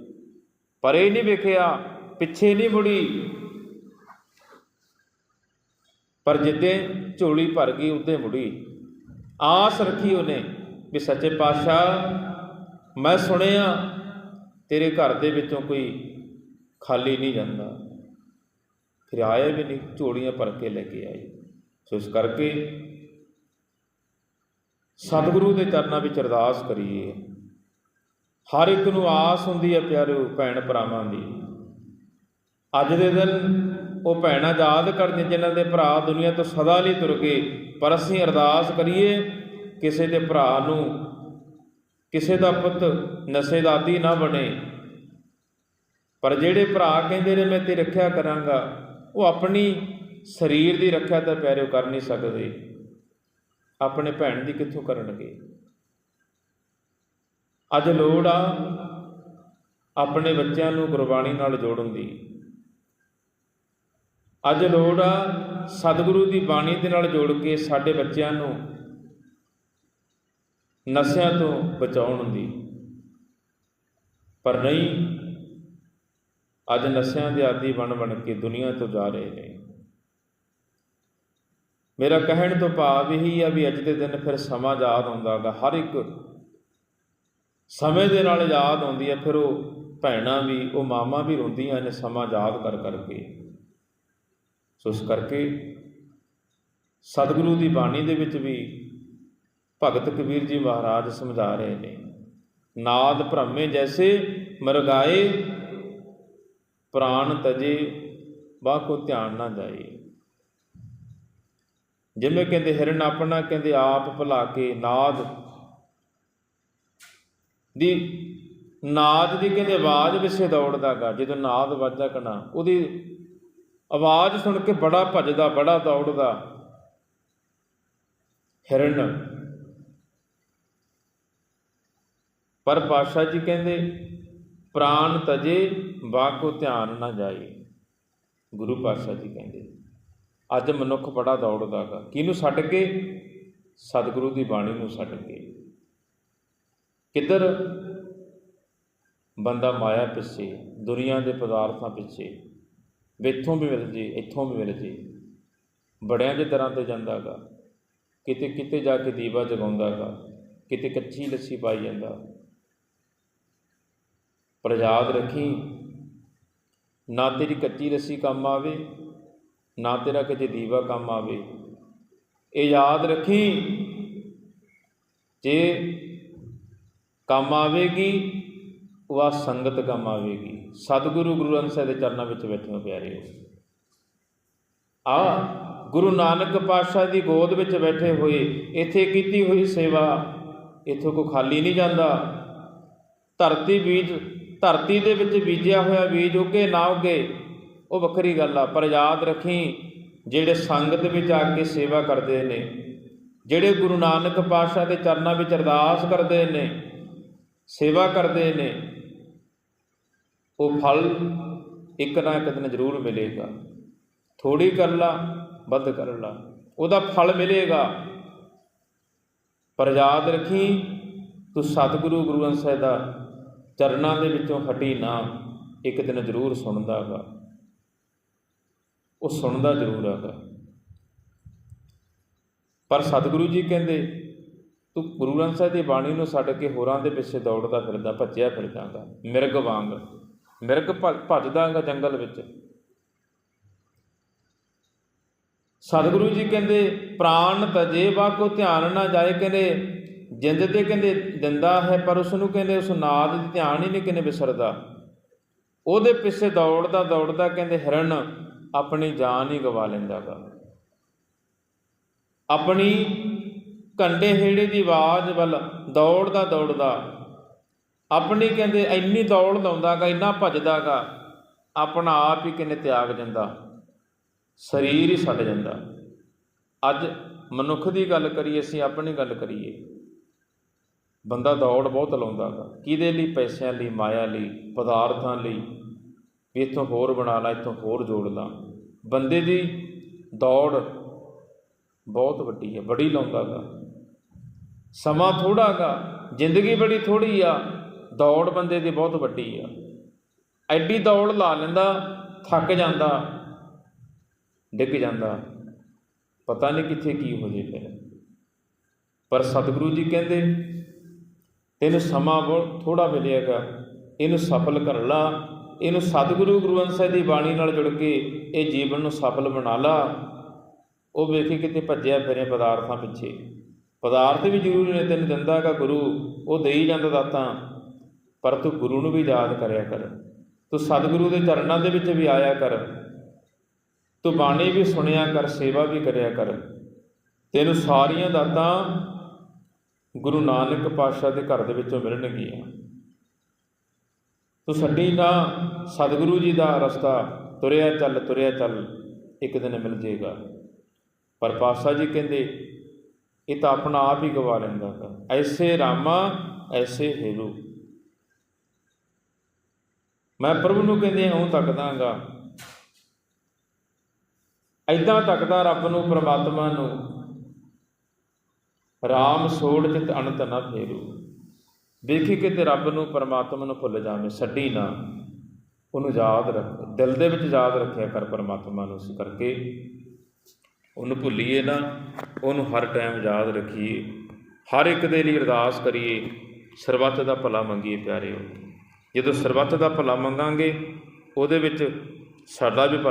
ਪਰ ਇਹ ਨਹੀਂ ਵੇਖਿਆ, ਪਿੱਛੇ ਨਹੀਂ ਮੁੜੀ। ਪਰ ਜਿੱਦੇ ਝੋਲੀ ਭਰ ਗਈ, ਉੱਦੇ ਮੁੜੀ। ਆਸ ਰੱਖੀ ਉਹਨੇ ਵੀ ਸੱਚੇ ਪਾਤਸ਼ਾਹ, ਮੈਂ ਸੁਣਿਆ, ਤੇਰੇ ਘਰ ਦੇ ਵਿੱਚੋਂ ਕੋਈ ਖਾਲੀ ਨਹੀਂ ਜਾਂਦਾ। ਫਿਰ ਆਏ ਵੀ ਨਹੀਂ, ਝੋਲੀਆਂ ਭਰ ਕੇ ਲੈ ਕੇ ਆਏ। ਸੋ ਇਸ ਕਰਕੇ ਸਤਿਗੁਰੂ ਦੇ ਚਰਨਾਂ ਵਿੱਚ ਅਰਦਾਸ ਕਰੀਏ। ਹਰ ਇੱਕ ਨੂੰ ਆਸ ਹੁੰਦੀ ਹੈ ਪਿਆਰਿਓ ਭੈਣ ਭਰਾਵਾਂ ਦੀ। ਅੱਜ ਦੇ ਦਿਨ ਉਹ ਭੈਣਾਂ ਯਾਦ ਕਰਦੀਆਂ ਜਿਨ੍ਹਾਂ ਦੇ ਭਰਾ ਦੁਨੀਆ ਤੋਂ ਸਦਾ ਲਈ ਤੁਰ ਗਏ ਪਰ ਅਸੀਂ ਅਰਦਾਸ ਕਰੀਏ, ਕਿਸੇ ਦੇ ਭਰਾ ਨੂੰ, ਕਿਸੇ ਦਾ ਪੁੱਤ ਨਸ਼ੇ ਦਾ ਆਦੀ ਨਾ ਬਣੇ। ਪਰ ਜਿਹੜੇ ਭਰਾ ਕਹਿੰਦੇ ਨੇ, ਮੈਂ ਤੇ ਰੱਖਿਆ ਕਰਾਂਗਾ, ਉਹ ਆਪਣੀ ਸਰੀਰ ਦੀ ਰੱਖਿਆ ਤਾਂ ਪਿਆਰਿਓ ਕਰ ਨਹੀਂ ਸਕਦੇ। ਆਪਣੇ ਭੈਣ ਦੀ ਕਿੱਥੋਂ ਕਰਨਗੇ? ਅੱਜ ਲੋੜ ਆ ਆਪਣੇ ਬੱਚਿਆਂ ਨੂੰ ਗੁਰਬਾਣੀ ਨਾਲ ਜੋੜਨ ਦੀ। ਅੱਜ ਲੋੜ ਆ ਸਤਿਗੁਰੂ ਦੀ ਬਾਣੀ ਦੇ ਨਾਲ ਜੋੜ ਕੇ ਸਾਡੇ ਬੱਚਿਆਂ ਨੂੰ ਨਸ਼ਿਆਂ ਤੋਂ ਬਚਾਉਣ ਦੀ। ਪਰ ਨਹੀਂ ਅੱਜ ਨਸ਼ਿਆਂ ਦੇ ਆਦੀ ਬਣ ਬਣ ਕੇ ਦੁਨੀਆ ਤੋਂ ਜਾ ਰਹੇ ਨੇ। ਮੇਰਾ ਕਹਿਣ ਤੋਂ ਭਾਵ ਇਹੀ ਆ ਵੀ ਅੱਜ ਦੇ ਦਿਨ ਫਿਰ ਸਮਾਂ ਯਾਦ ਆਉਂਦਾਗਾ ਹਰ ਇੱਕ ਸਮੇਂ ਦੇ ਨਾਲ ਯਾਦ ਆਉਂਦੀ ਹੈ ਫਿਰ ਉਹ ਭੈਣਾਂ ਵੀ, ਉਹ ਮਾਮਾ ਵੀ ਰੋਂਦੀਆਂ ਨੇ ਸਮਾਂ ਯਾਦ ਕਰ ਕਰਕੇ। ਸੋ ਇਸ ਕਰਕੇ ਸਤਿਗੁਰੂ ਦੀ ਬਾਣੀ ਦੇ ਵਿੱਚ ਵੀ ਭਗਤ ਕਬੀਰ ਜੀ ਮਹਾਰਾਜ ਸਮਝਾ ਰਹੇ ਨੇ, ਨਾਦ ਭ੍ਰਮੇ ਜੈਸੇ ਮਰਗਾਏ ਪ੍ਰਾਣ ਤਜੇ ਬਾਹ ਕੋ ਧਿਆਨ ਨਾ ਜਾਏ। ਜਿਵੇਂ ਕਹਿੰਦੇ, ਹਿਰਨ ਆਪਣਾ ਕਹਿੰਦੇ, ਆਪ ਭੁਲਾ ਕੇ ਨਾਦ। ਦੀ ਨਾਦ ਦੀ ਕਹਿੰਦੇ, ਆਵਾਜ਼ ਪਿੱਛੇ ਦੌੜਦਾ ਗਾ, ਜਦੋਂ ਨਾਦ ਵੱਜਦਾ ਕਣਾ, ਉਹਦੀ ਆਵਾਜ਼ ਸੁਣ ਕੇ ਬੜਾ ਭੱਜਦਾ, ਬੜਾ ਦੌੜਦਾ। ਹਿਰਨ। ਪਰ ਪਾਸ਼ਾ ਜੀ ਕਹਿੰਦੇ ਪ੍ਰਾਨ ਤਜੇ ਬਾਕੋ ਧਿਆਨ ਨਾ ਜਾਏ। ਗੁਰੂ ਪਾਤਸ਼ਾਹ ਜੀ ਕਹਿੰਦੇ, ਅੱਜ ਮਨੁੱਖ ਬੜਾ ਦੌੜਦਾ ਦੌੜਦਾਗਾ। ਕਿਹਨੂੰ ਛੱਡ ਕੇ? ਸਤਿਗੁਰੂ ਦੀ ਬਾਣੀ ਨੂੰ ਛੱਡ ਕੇ। ਕਿੱਧਰ ਬੰਦਾ ਮਾਇਆ ਪਿੱਛੇ, ਦੁਨੀਆ ਦੇ ਪਦਾਰਥਾਂ ਪਿੱਛੇ ਵੀ ਇੱਥੋਂ ਵੀ ਮਿਲ ਜੇ, ਇੱਥੋਂ ਵੀ ਮਿਲ ਜੇ, ਬੜਿਆਂ ਦੇ ਤਰ੍ਹਾਂ ਤੇ ਜਾਂਦਾਗਾ। ਕਿਤੇ ਕਿਤੇ ਜਾ ਕੇ ਦੀਵਾ ਜਗਾਉਂਦਾਗਾ, ਕਿਤੇ ਕੱਚੀ ਲੱਸੀ ਪਾਈ ਜਾਂਦਾ। ਪਰ ਯਾਦ ਰੱਖੀ ਨਾ ਤੇਰੀ ਕੱਚੀ ਰੱਸੀ ਕੰਮ ਆਵੇ, ਨਾ ਤੇਰਾ ਕਿਤੇ ਦੀਵਾ ਕੰਮ ਆਵੇ। ਇਹ ਯਾਦ ਰੱਖੀ, ਜੇ ਕੰਮ ਆਵੇਗੀ ਉਹ ਆ ਸੰਗਤ ਕੰਮ ਆਵੇਗੀ। ਸਤਿਗੁਰੂ ਗੁਰੂ ਗ੍ਰੰਥ ਸਾਹਿਬ ਦੇ ਚਰਨਾਂ ਵਿੱਚ ਬੈਠੇ ਹੋ ਪਿਆਰਿਓ ਆ ਗੁਰੂ ਨਾਨਕ ਪਾਤਸ਼ਾਹ ਦੀ ਗੋਦ ਵਿੱਚ ਬੈਠੇ ਹੋਏ, ਇੱਥੇ ਕੀਤੀ ਹੋਈ ਸੇਵਾ, ਇੱਥੋਂ ਕੋ ਖਾਲੀ ਨਹੀਂ ਜਾਂਦਾ। ਧਰਤੀ ਬੀਜ ਧਰਤੀ ਦੇ ਵਿੱਚ ਬੀਜਿਆ ਹੋਇਆ ਬੀਜ ਉੱਗੇ ਨਾ ਉੱਗੇ, ਉਹ ਵੱਖਰੀ ਗੱਲ ਆ, ਪਰ ਯਾਦ ਰੱਖੀ ਜਿਹੜੇ ਸੰਗਤ ਵਿੱਚ ਆ ਕੇ ਸੇਵਾ ਕਰਦੇ ਨੇ, ਜਿਹੜੇ ਗੁਰੂ ਨਾਨਕ ਪਾਤਸ਼ਾਹ ਦੇ ਚਰਨਾਂ ਵਿੱਚ ਅਰਦਾਸ ਕਰਦੇ ਨੇ, ਸੇਵਾ ਕਰਦੇ ਨੇ, ਉਹ ਫਲ ਇੱਕ ਨਾ ਇੱਕ ਦਿਨ ਜ਼ਰੂਰ ਮਿਲੇਗਾ। ਥੋੜੀ ਕਰ ਲਾ, ਵੱਧ ਕਰ ਲਾ, ਉਹਦਾ ਫਲ ਮਿਲੇਗਾ। ਪਰ ਯਾਦ ਰੱਖੀ, ਤੂੰ ਸਤਿਗੁਰੂ ਗੁਰੂ ਗ੍ਰੰਥ ਸਾਹਿਬ ਦਾ ਚਰਨਾਂ ਦੇ ਵਿੱਚੋਂ ਹਟੀ ਨਾ, ਇੱਕ ਦਿਨ ਜ਼ਰੂਰ ਸੁਣਦਾ ਸੁਣਦਾਗਾ ਉਹ ਸੁਣਦਾ ਜ਼ਰੂਰ ਹੈਗਾ। ਪਰ ਸਤਿਗੁਰੂ ਜੀ ਕਹਿੰਦੇ, ਤੂੰ ਗੁਰੂ ਗ੍ਰੰਥ ਸਾਹਿਬ ਦੀ ਬਾਣੀ ਨੂੰ ਛੱਡ ਕੇ ਹੋਰਾਂ ਦੇ ਪਿੱਛੇ ਦੌੜਦਾ ਫਿਰਦਾ, ਭੱਜਿਆ ਫਿਰਦਾਗਾ ਮਿਰਗ ਵਾਂਗ, ਮਿਰਗ ਭੱਜ- ਭੱਜਦਾਗਾ ਜੰਗਲ ਵਿੱਚ। ਸਤਿਗੁਰੂ ਜੀ ਕਹਿੰਦੇ, ਪ੍ਰਾਣ ਤਜੇ ਬਾਕੋ ਧਿਆਨ ਨਾ ਜਾਏ, ਕਹਿੰਦੇ ਜਿੰਦ ਤੇ ਕਹਿੰਦੇ ਦਿੰਦਾ ਹੈ, ਪਰ ਉਸ ਨੂੰ ਕਹਿੰਦੇ ਉਸ ਨਾਦ ਦੀ ਧਿਆਨ ਹੀ ਨਹੀਂ ਕਿਨੇ ਵਿਸਰਦਾ। ਉਹਦੇ ਪਿੱਛੇ ਦੌੜਦਾ ਦੌੜਦਾ ਕਹਿੰਦੇ ਹਿਰਨ ਆਪਣੀ ਜਾਨ ਹੀ ਗਵਾ ਲੈਂਦਾਗਾ। ਆਪਣੀ ਕੰਡੇ ਹੇੜੇ ਦੀ ਆਵਾਜ਼ ਵੱਲ ਦੌੜਦਾ ਦੌੜਦਾ ਆਪਣੀ ਕਹਿੰਦੇ ਇੰਨੀ ਦੌੜ ਲਾਉਂਦਾਗਾ, ਇੰਨਾ ਭੱਜਦਾਗਾ, ਆਪਣਾ ਆਪ ਹੀ ਕਿਨੇ ਤਿਆਗ ਜਾਂਦਾ। ਸਰੀਰ ਹੀ ਛੱਡ ਜਾਂਦਾ। ਅੱਜ ਮਨੁੱਖ ਦੀ ਗੱਲ ਕਰੀਏ, ਅਸੀਂ ਆਪਣੀ ਗੱਲ ਕਰੀਏ। ਬੰਦਾ ਦੌੜ ਬਹੁਤ ਲਾਉਂਦਾ ਗਾ। ਕਿਹਦੇ ਲਈ? ਪੈਸਿਆਂ ਲਈ, ਮਾਇਆ ਲਈ, ਪਦਾਰਥਾਂ ਲਈ। ਵੀ ਇੱਥੋਂ ਹੋਰ ਬਣਾ ਲਾ, ਇੱਥੋਂ ਹੋਰ ਜੋੜ ਲਾ। ਬੰਦੇ ਦੀ ਦੌੜ ਬਹੁਤ ਵੱਡੀ ਹੈ, ਬੜੀ ਲਾਉਂਦਾ ਗਾ। ਸਮਾਂ ਥੋੜਾਗਾ ਜ਼ਿੰਦਗੀ ਬੜੀ ਥੋੜੀ ਆ, ਦੌੜ ਬੰਦੇ ਦੀ ਬਹੁਤ ਵੱਡੀ ਆ। ਐਡੀ ਦੌੜ ਲਾ ਲੈਂਦਾ, ਥੱਕ ਜਾਂਦਾ, ਡਿੱਗ ਜਾਂਦਾ। ਪਤਾ ਨਹੀਂ ਕਿੱਥੇ ਕੀ ਹੋ ਜੇ ਫਿਰ। ਪਰ ਸਤਿਗੁਰੂ ਜੀ ਕਹਿੰਦੇ ਤੈਨੂੰ ਸਮਾਂ ਬਹੁਤ ਥੋੜਾ ਮਿਲੇਗਾ। ਇਹਨੂੰ ਸਫਲ ਕਰ ਲਾ ਇਹਨੂੰ ਸਤਿਗੁਰੂ ਗੁਰੂ ਗ੍ਰੰਥ ਸਾਹਿਬ ਦੀ ਬਾਣੀ ਨਾਲ ਜੁੜ ਕੇ ਇਹ ਜੀਵਨ ਨੂੰ ਸਫਲ ਬਣਾ ਲਾ। ਉਹ ਵੇਖੀ ਕਿਤੇ ਭੱਜਿਆ ਫਿਰੇ ਪਦਾਰਥਾਂ ਪਿੱਛੇ। ਪਦਾਰਥ ਵੀ ਜ਼ਰੂਰੀ ਨੇ, ਤੈਨੂੰ ਦਿੰਦਾਗਾ ਗੁਰੂ। ਉਹ ਦੇਈ ਜਾਂਦਾ ਦਾਤਾਂ। ਪਰ ਤੂੰ ਗੁਰੂ ਨੂੰ ਵੀ ਯਾਦ ਕਰਿਆ ਕਰ। ਤੂੰ ਸਤਿਗੁਰੂ ਦੇ ਚਰਨਾਂ ਦੇ ਵਿੱਚ ਵੀ ਆਇਆ ਕਰ। ਤੂੰ ਬਾਣੀ ਵੀ ਸੁਣਿਆ ਕਰ, ਸੇਵਾ ਵੀ ਕਰਿਆ ਕਰ। ਤੈਨੂੰ ਸਾਰੀਆਂ ਦਾਤਾਂ ਗੁਰੂ ਨਾਨਕ ਪਾਤਸ਼ਾਹ ਦੇ ਘਰ ਦੇ ਵਿੱਚੋਂ ਮਿਲਣਗੀਆਂ ਤੂੰ ਛੱਡੀ ਨਾ, ਸਤਿਗੁਰੂ ਜੀ ਦਾ ਰਸਤਾ, ਤੁਰਿਆ ਚੱਲ ਤੁਰਿਆ ਚੱਲ, ਇੱਕ ਦਿਨ ਮਿਲ ਜੇਗਾ। ਪਰ ਪਾਤਸ਼ਾਹ ਜੀ ਕਹਿੰਦੇ, ਇਹ ਤਾਂ ਆਪਣਾ ਆਪ ਹੀ ਗਵਾ ਲੈਂਦਾ ਗਾ ਐਸੇ ਰਾਮਾ, ਐਸੇ ਹੇਰੂ ਮੈਂ ਪ੍ਰਭੂ ਨੂੰ ਕਹਿੰਦੇ ਇਉਂ ਤੱਕਦਾਗਾ ਐਦਾਂ ਤੱਕਦਾ ਰੱਬ ਨੂੰ, ਪ੍ਰਮਾਤਮਾ ਨੂੰ ਰਾਮ ਸੋੜ ਚਿਤ ਅਨੰਤ ਨਾ ਫੇਰੂ ਵੇਖੀ ਕਿਤੇ ਰੱਬ ਨੂੰ ਪਰਮਾਤਮਾ ਨੂੰ ਭੁੱਲ ਜਾਵੇਂ, ਛੱਡੀ ਨਾ। ਉਹਨੂੰ ਯਾਦ ਰੱਖ। ਦਿਲ ਦੇ ਵਿੱਚ ਯਾਦ ਰੱਖਿਆ ਕਰ ਪਰਮਾਤਮਾ ਨੂੰ ਇਸ ਕਰਕੇ। ਉਹਨੂੰ ਭੁੱਲੀਏ ਨਾ। ਉਹਨੂੰ ਹਰ ਟਾਈਮ ਯਾਦ ਰੱਖੀਏ। ਹਰ ਇੱਕ ਦੇ ਲਈ ਅਰਦਾਸ ਕਰੀਏ, ਸਰਬੱਤ ਦਾ ਭਲਾ ਮੰਗੀਏ ਪਿਆਰਿਓ। ਜਦੋਂ ਸਰਬੱਤ ਦਾ ਭਲਾ ਮੰਗਾਂਗੇ, ਉਹਦੇ ਵਿੱਚ ਸਾਡਾ ਵੀ ਭਲਾ